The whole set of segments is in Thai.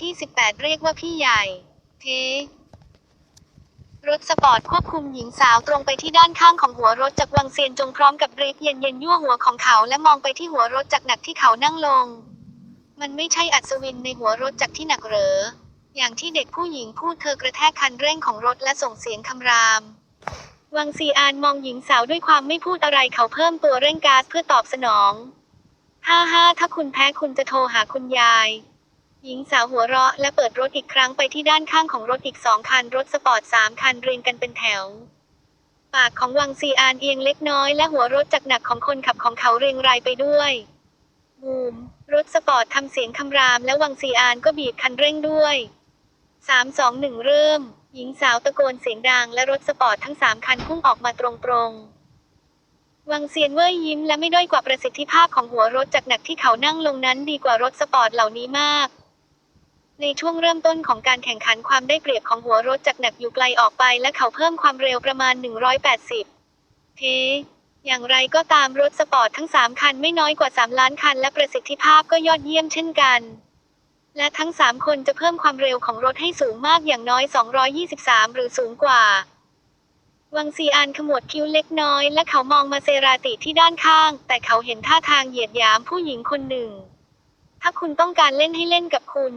ที่ 18 เรียกว่าพี่ใหญ่ เทรถสปอร์ตควบคุมหญิงสาวตรงไปที่ด้านข้างของหัวรถจากวังเซียนจงพร้อมกับริฟเย็นเย็นยั่วหัวของเขาและมองไปที่หัวรถจากหนักที่เขานั่งลง มันไม่ใช่อัศวินในหัวรถจากที่หนักเหรอ อย่างที่เด็กผู้หญิงพูดเธอกระแทกคันเร่งของรถและส่งเสียงคำราม วังซีอานมองหญิงสาวด้วยความไม่พูดอะไรเขาเพิ่มตัวเร่งก๊าซเพื่อตอบสนอง ฮ่าฮ่าถ้าคุณแพ้คุณจะโทรหาคุณยาย หญิงสาวหัวเราะและเปิดรถอีกครั้งไปที่ด้านข้างของรถอีกสองคันรถสปอร์ตสามคันเรียงกันเป็นแถว ปากของวังซีอานเอียงเล็กน้อยและหัวรถจักหนักของคนขับของเขาเรียงรายไปด้วยบูมรถสปอร์ตทำเสียงคำรามและวังซีอานก็บีบคันเร่งด้วยสามสองหนึ่งเริ่ม หญิงสาวตะโกนเสียงดังและรถสปอร์ตทั้งสามคันพุ่งออกมาตรงๆวังเซียนเว่ยยิ้มและไม่ด้อยกว่าประสิทธิภาพของหัวรถจักรหนักที่เขานั่งลงนั้นดีกว่ารถสปอร์ตเหล่านี้มาก ในช่วงเริ่มต้นของการแข่งขันความได้เปรียบของหัวรถจักรหนักอยู่ไกลออกไปและเขาเพิ่มความเร็วประมาณ 180 เท อย่างไรก็ตามรถสปอร์ตทั้ง 3 คันไม่น้อยกว่า 3 ล้านคันและประสิทธิภาพก็ยอดเยี่ยมเช่นกัน และทั้ง 3 คนจะเพิ่มความเร็วของรถให้สูงมากอย่างน้อย 223 หรือสูงกว่า วังซีอานขมวดคิ้วเล็กน้อย และเขามองมาเซราติที่ด้านข้าง แต่เขาเห็นท่าทางเหยียดหยามผู้หญิงคนหนึ่ง ถ้าคุณต้องการเล่นให้เล่นกับคุณ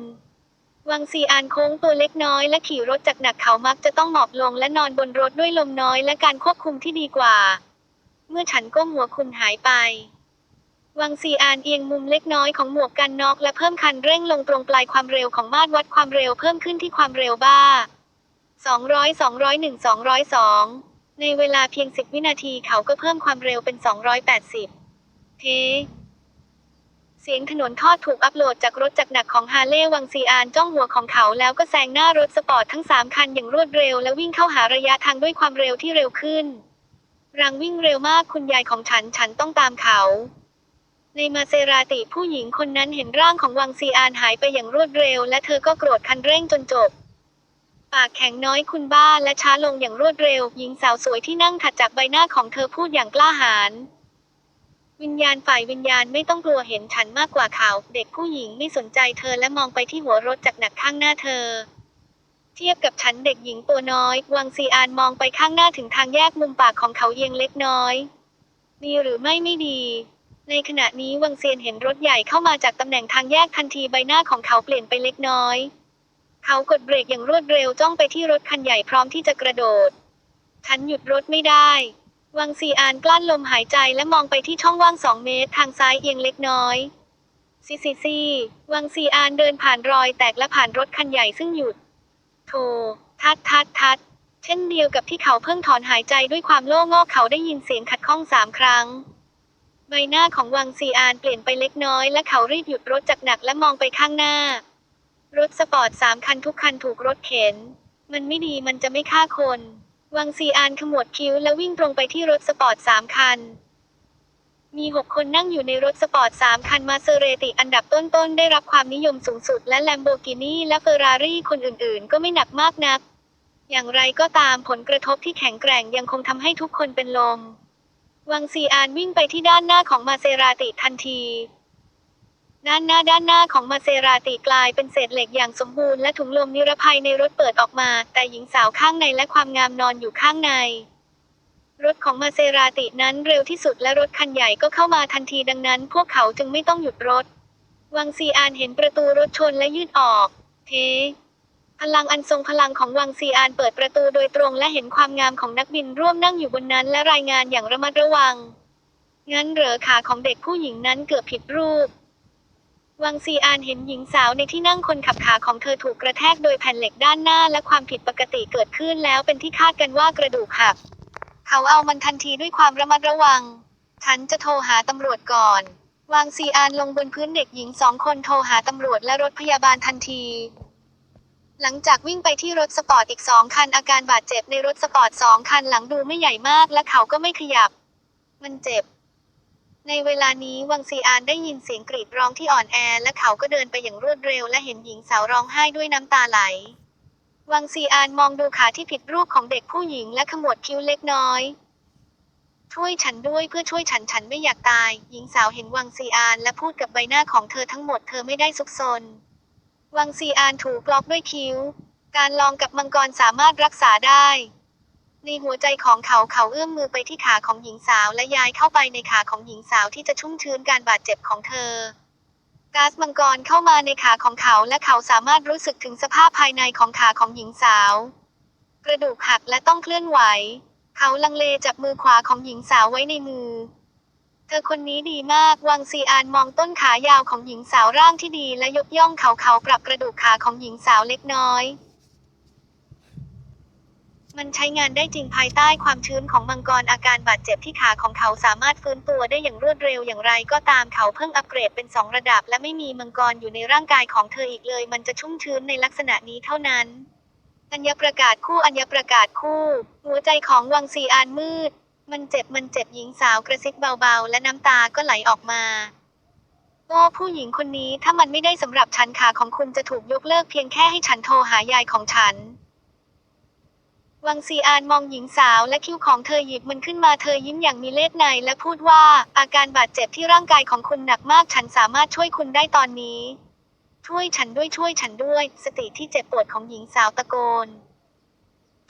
วังซีอานโค้งตัวเล็กน้อยและขี่รถจากหนักเขามักจะต้องหมอบลงและนอนบนรถด้วยลมน้อยและการควบคุมที่ดีกว่า เมื่อฉันก้มหัวคุณหายไป วังซีอานเอียงมุมเล็กน้อยของหมวกกันน็อกและเพิ่มคันเร่งลงตรงปลายความเร็วของมาตรวัดความเร็วเพิ่มขึ้นที่ความเร็วบ้า 200 201 202 ในเวลาเพียง 10 วินาทีเขาก็เพิ่มความเร็วเป็น 280 เท สียงถนนทอดถูกอัปโหลดจากรถจักรหนักของฮาร์เลย์วังซีอานจ้องหัวของเขาแล้วก็แซงหน้ารถสปอร์ตทั้ง 3 คันอย่างรวดเร็วและวิ่งเข้าหาระยะทางด้วยความเร็วที่เร็วขึ้น รังวิ่งเร็วมากคุณยายของฉันฉันต้องตามเขา ในมาเซราติผู้หญิงคนนั้นเห็นร่างของวังซีอานหายไปอย่างรวดเร็ว และเธอก็โกรธคันเร่งจนจบ ปากแข็งน้อยคุณบ้าและช้าลงอย่างรวดเร็ว หญิงสาวสวยที่นั่งถัดจากใบหน้าของเธอพูดอย่างกล้าหาญ วิญญาณฝ่ายวิญญาณไม่ต้องกลัวเห็นฉันมากกว่าเขา เด็กผู้หญิงไม่สนใจเธอและมองไปที่หัวรถจากหนักข้างหน้าเธอ เทียบกับฉันเด็กหญิงตัวน้อย วังซีอานมองไปข้างหน้าถึงทางแยกมุมปากของเขาเอียงเล็กน้อยดีหรือไม่ไม่ดี ในขณะนี้วังเซียนเห็นรถใหญ่เข้ามาจากตำแหน่งทางแยกทันทีใบหน้าของเขาเปลี่ยนไปเล็กน้อย เขากดเบรกอย่างรวดเร็วจ้องไปที่รถคันใหญ่พร้อมที่จะกระโดด ฉันหยุดรถไม่ได้ วังซีอานกลั้นลมหายใจและมองไปที่ช่องว่างสองเมตร ทางซ้ายเอียงเล็กน้อยซีซีซีวังซีอานเดินผ่านรอยแตกและผ่านรถคันใหญ่ซึ่งหยุดโธทัดทัดทัด เช่นเดียวกับที่เขาเพิ่งถอนหายใจด้วยความโล่งอกเขาได้ยินเสียงขัดข้องสามครั้ง ใบหน้าของวังซีอานเปลี่ยนไปเล็กน้อยและเขารีบหยุดรถจากหนักและมองไปข้างหน้า รถสปอร์ตสามคันทุกคันถูกรถเข็น มันไม่ดีมันจะไม่ฆ่าคน วังซีอานขมวดคิ้วและวิ่งตรงไปที่รถสปอร์ตสามคัน มีหกคนนั่งอยู่ในรถสปอร์ตสามคันมาเซเรติอันดับต้นๆ ได้รับความนิยมสูงสุดและแลมโบกินีและเฟอร์รารี่คนอื่นๆ ก็ไม่หนักมากนัก อย่างไรก็ตามผลกระทบที่แข็งแกร่งยังคงทำให้ทุกคนเป็นลม วังซีอานวิ่งไปที่ด้านหน้าของมาเซราติทันที ด้านหน้าด้านหน้าของมาเซราติกลายเป็นเศษเหล็กอย่างสมบูรณ์และถุงลมนิรภัยในรถเปิดออกมา แต่หญิงสาวข้างในและความงามนอนอยู่ข้างใน รถของมาเซราตินั้นเร็วที่สุดและรถคันใหญ่ก็เข้ามาทันทีดังนั้น พวกเขาจึงไม่ต้องหยุดรถ วังซีอานเห็นประตูรถชนและยืดออก เทพลังอันทรงพลังของวังซีอานเปิดประตูโดยตรงและเห็นความงามของนักบินร่วมนั่งอยู่บนนั้นและรายงานอย่างระมัดระวัง งั้นเหรอขาของเด็กผู้หญิงนั้นเกือบผิดรูป วังซีอานเห็นหญิงสาวในที่นั่งคนขับขาของเธอถูกกระแทกโดยแผ่นเหล็กด้านหน้าและความผิดปกติเกิดขึ้นแล้วเป็นที่คาดกันว่ากระดูกหัก เขาเอามันทันทีด้วยความระมัดระวัง ฉันจะโทรหาตำรวจก่อน วางซีอานลงบนพื้นเด็กหญิงสองคนโทรหาตำรวจและรถพยาบาลทันที หลังจากวิ่งไปที่รถสปอร์ตอีกสองคันอาการบาดเจ็บในรถสปอร์ตสองคันหลังดูไม่ใหญ่มากและเขาก็ไม่ขยับ มันเจ็บ ในเวลานี้วังซีอานได้ยินเสียงกรีดร้องที่อ่อนแอ และเขาก็เดินไปอย่างรวดเร็วและเห็นหญิงสาวร้องไห้ด้วยน้ำตาไหล วังซีอานมองดูขาที่ผิดรูปของเด็กผู้หญิงและขมวดคิ้วเล็กน้อย ช่วยฉันด้วยเพื่อช่วยฉันฉันไม่อยากตาย หญิงสาวเห็นวังซีอานและพูดกับใบหน้าของเธอทั้งหมดเธอไม่ได้ซุกซน วังซีอานถูกล็อกด้วยคิ้ว การลองกับมังกรสามารถรักษาได้ ในหัวใจของเขาเขาเอื้อมมือไปที่ขาของหญิงสาวและย้ายเข้าไปในขาของหญิงสาวที่จะชุ่มชื้นการบาดเจ็บของเธอก๊าซมังกรเข้ามาในขาของเขาและเขาสามารถรู้สึกถึงสภาพภายในของขาของหญิงสาว กระดูกหักและต้องเคลื่อนไหว เขาลังเลจับมือขวาของหญิงสาวไว้ในมือ เธอคนนี้ดีมาก วังซีอานมองต้นขายาวของหญิงสาวร่างที่ดีและยกย่องเขาเขาปรับกระดูกขาของหญิงสาวเล็กน้อย มันใช้งานได้จริงภายใต้ความชื้นของมังกรอาการบาดเจ็บที่ขาของเขาสามารถฟื้นตัวได้อย่างรวดเร็วอย่างไรก็ตามเขาเพิ่งอัปเกรดเป็นสองระดับ และไม่มีมังกรอยู่ในร่างกายของเธออีกเลย มันจะชุ่มชื้นในลักษณะนี้เท่านั้น อัญญประกาศคู่อัญญประกาศคู่ หัวใจของวังซีอานมืด มันเจ็บมันเจ็บหญิงสาวกระซิบเบาๆ และน้ำตาก็ไหลออกมาโอ้ผู้หญิงคนนี้ถ้ามันไม่ได้สำหรับฉันขาของคุณจะถูกยกเลิกเพียงแค่ให้ฉันโทรหายายของฉัน วังซีอานมองหญิงสาวและคิ้วของเธอหยิบมันขึ้นมาเธอยิ้มอย่างมีเล่ห์ในและพูดว่า อาการบาดเจ็บที่ร่างกายของคุณหนักมากฉันสามารถช่วยคุณได้ตอนนี้ ช่วยฉันด้วยช่วยฉันด้วย สติที่เจ็บปวดของหญิงสาวตะโกน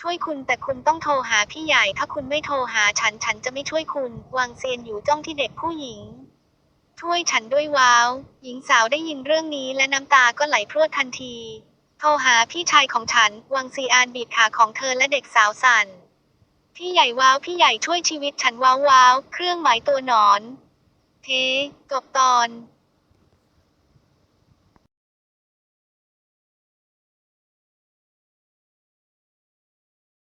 ช่วยคุณแต่คุณต้องโทรหาพี่ใหญ่ ถ้าคุณไม่โทรหาฉันฉันจะไม่ช่วยคุณวางเซียนอยู่จ้องที่เด็กผู้หญิงช่วยฉันด้วยว้าว หญิงสาวได้ยินเรื่องนี้และน้ำตาก็ไหลพรวดทันที โทรหาพี่ชายของฉัน วังซีอานบีบขาของเธอและเด็กสาวสั่น พี่ใหญ่ว้าว พี่ใหญ่ช่วยชีวิตฉันว้าวว้าว เครื่องหมายตัวหนอน เทจบตอน